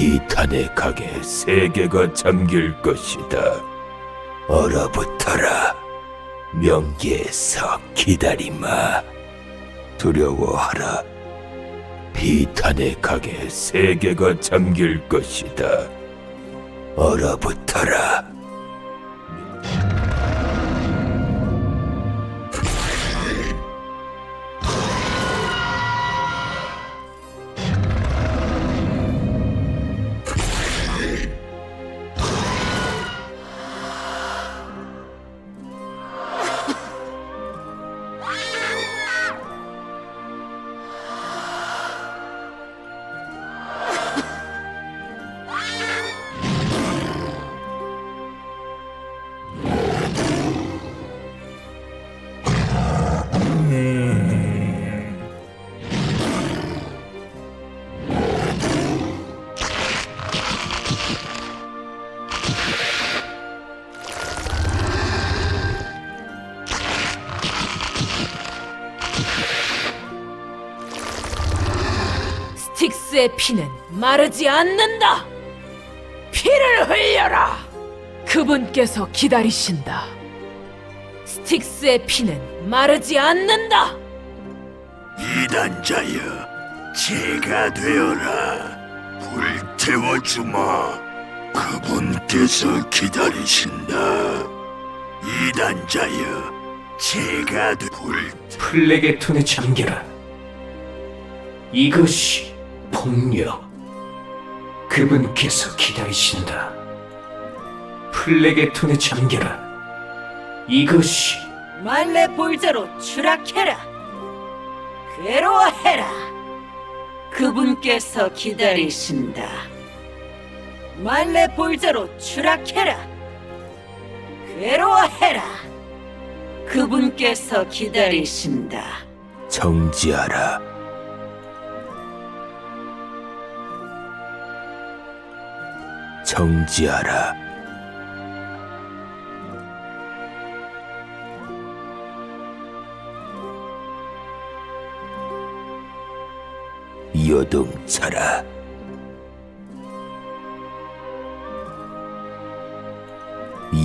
비탄의 각에 세계가 잠길 것이다. 얼어붙어라. 명계에서 기다리마. 두려워하라. 각에 세계가 잠길 것이다. 얼어붙어라. 피는 마르지 않는다. 피를 흘려라. 그분께서 기다리신다. 스틱스의 피는 마르지 않는다. 이단자여, 제가 되어라. 불태워 주마. 그분께서 기다리신다. 이단자여, 제가 되... 불... 플레게 톤에 잠겨라. 이것이 폭력. 그분께서 기다리신다. 플레게 톤에 잠겨라. 이것이 말레 볼자로 추락해라. 괴로워해라. 그분께서 기다리신다. 말레 볼자로 추락해라. 괴로워해라. 그분께서 기다리신다. 정지하라. 정지하라. 요동쳐라.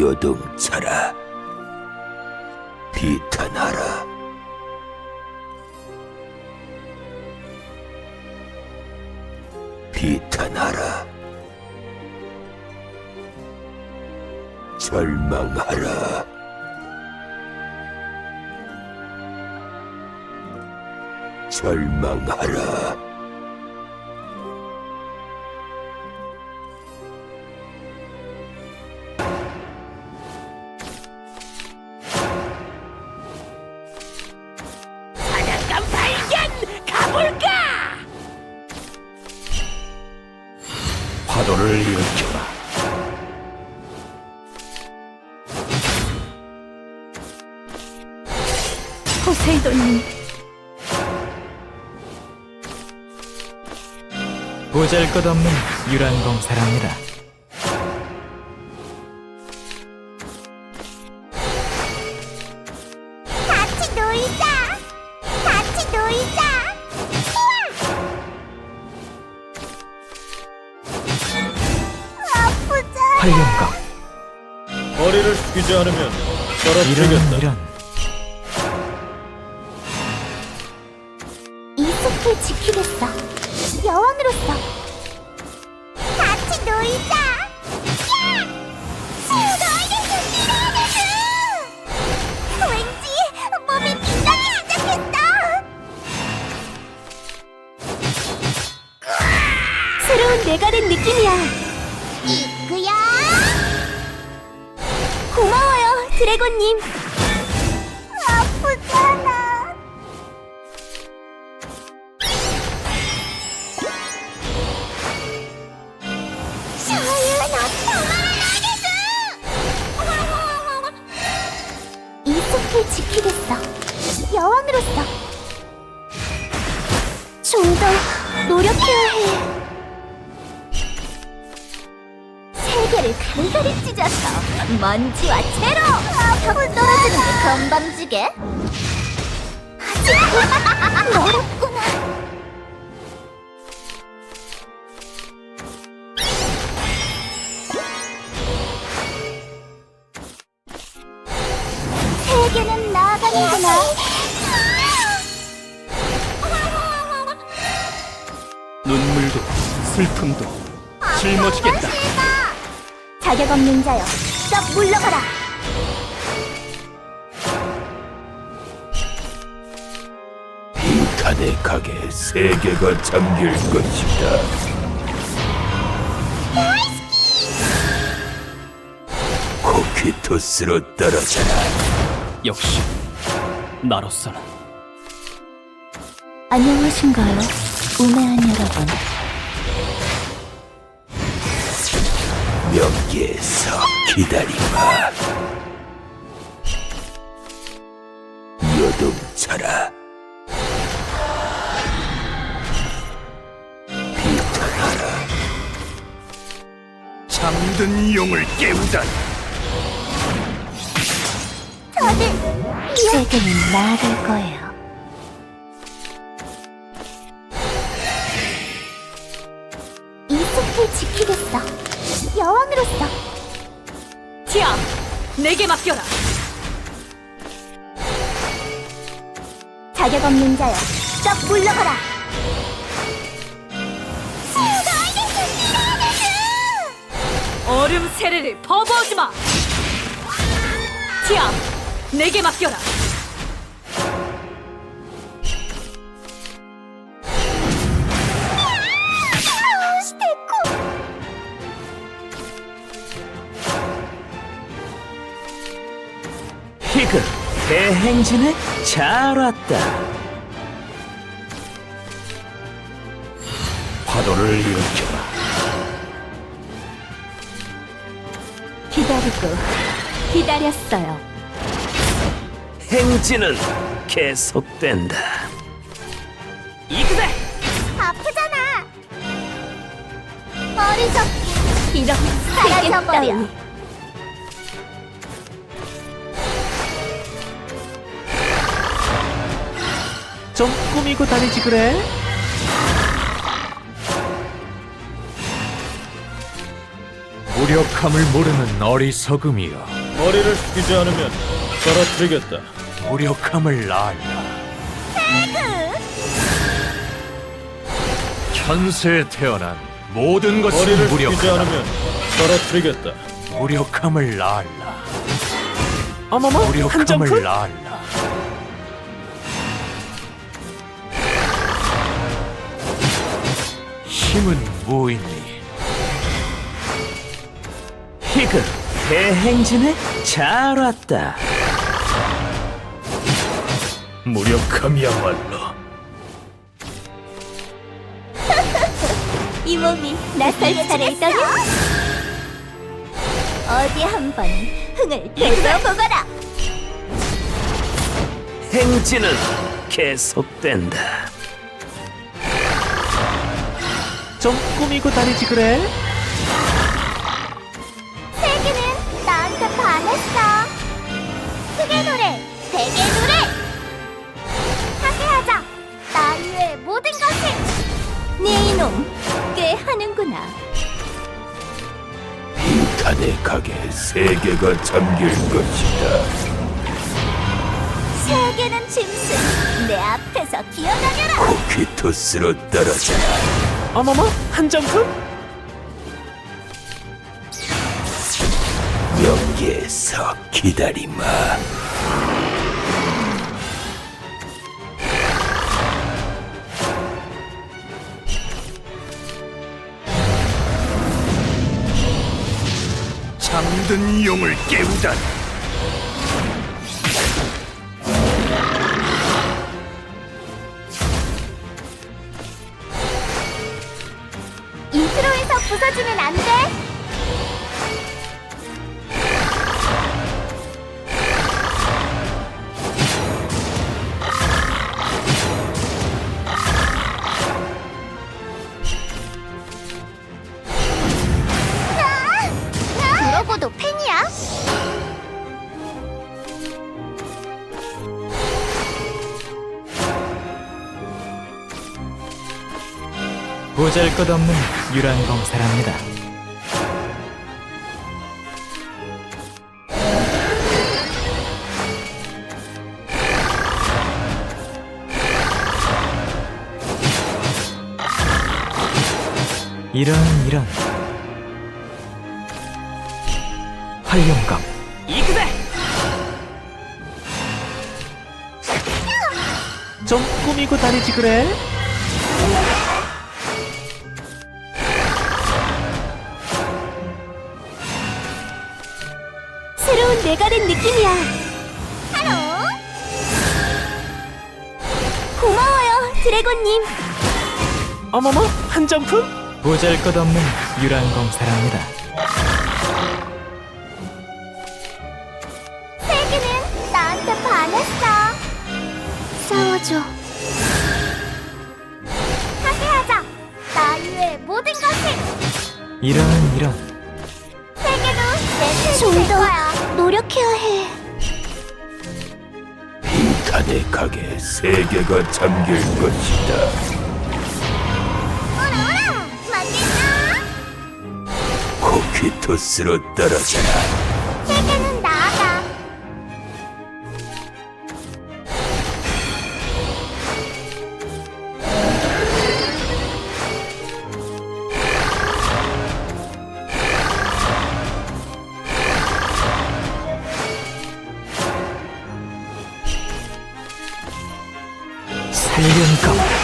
비탄하라. 비탄하라. 절망하라. 절망하라. 보잘것없는 유랑검사랍니다. 같이 놀자. 같이 놀자. 아프다. 활용검 머리를 숙이지 않으면 이런 떨어뜨리겠다. 이런 이 숲을 지키겠어. 여왕으로서. 같이 놀자. 야! 너에게 준비해야겠어. 왠지 몸이 빛나기 시작했다. 새로운 내가 된 느낌이야. 이끄야. 고마워요, 드래곤님. 노력해야 해. 세계를 간간히 찢어서 먼지와 채로 벽 떨어지는 게 건방지게. 아직 멀 슬픔도 짊어지겠다. 자격 없는 자여, 썩 물러가라. 빈칸의 가게 세계가 잠길 것이다. 코키토스로 떨어져라. 역시 나로서는 안녕하신가요, 우매한 여러분. 명계에서 기다리마. 요동쳐라. 비탄하라. 잠든 용을 깨우다. 다들 세계는 나를 거예요. 내게 맡겨라. 자격 없는 자여, 썩 물러가라. 얼음 세례를 퍼부어지 마. 티아, 내게 맡겨라. 대행진에 잘 왔다. 파도를 일으켜라. 기다리고 기다렸어요. 행진은 계속된다. 이그대 아프잖아. 어리석기 이런 사라져버려. 좀 꾸미고 다니지 그래? 무력함을 모르는 어리석음이여 머리를 숙이지 않으면 떨어뜨리겠다. 무력함을 알라 현세에 태어난 모든 것은 머리를 숙이지 무력하다 않으면 떨어뜨리겠다. 무력함을 알라 어머머 무력함을 알라 힘은 무엇이니 희극 대행진에 잘 왔다. 무력함이야말로 이 몸이 나설 차례더니 어디 한번 흥을 돋궈보거라. 행진은 계속된다. 좀 꾸미고 다니지 그래? 세계는 나한테 반했어. 크게 노래, 되게 노래. 하게 하자. 나 이외의 모든 것을. 네 이놈, 꽤 하는구나. 빈칸의 가게 세계가 잠길 것이다. 세계는 짐승. 내 앞에서 기어다녀라. 코키토스로 떨어져라. 어머머 한 점프? 명계에서 기다리마. 잠든 용을 깨우다. 인트로에서 부서지면 안 돼. 보잘것없는 유란 검사랍니다. 이런 이런. 활용감. 이그대 좀 꾸미고 다니지 그래? 드래곤님. 어머머 한 점프? 보잘것없는 유랑 검사랍니다. 세계는 나한테 반했어. 싸워줘. 함께하자. 나 이외의 모든 것을. 이런 이런 세계도 좀더 노력해야 해. 각에 세계가 잠길 것이다. 오라 오라, 맞겠나? 코키토스로 떨어져라. 세계 살균감 인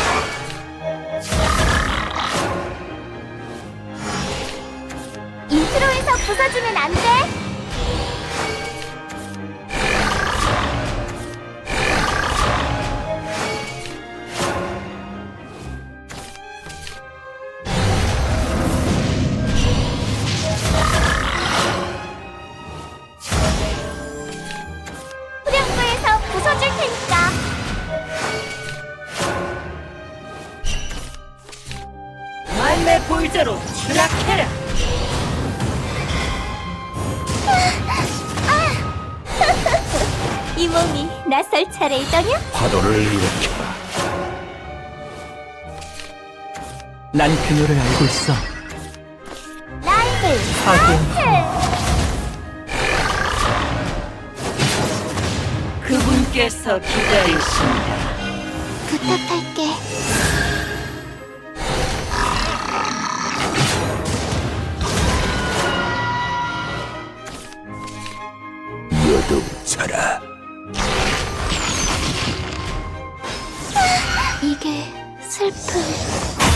볼자로 추락해라. 이 몸이 나설 차례이더냐? 파도를 일으켜라. 난 그녀를 알고 있어 라이브. 하트! 그분께서 기다리신다. 부탁할게. 여동쳐라. 이게 슬픔.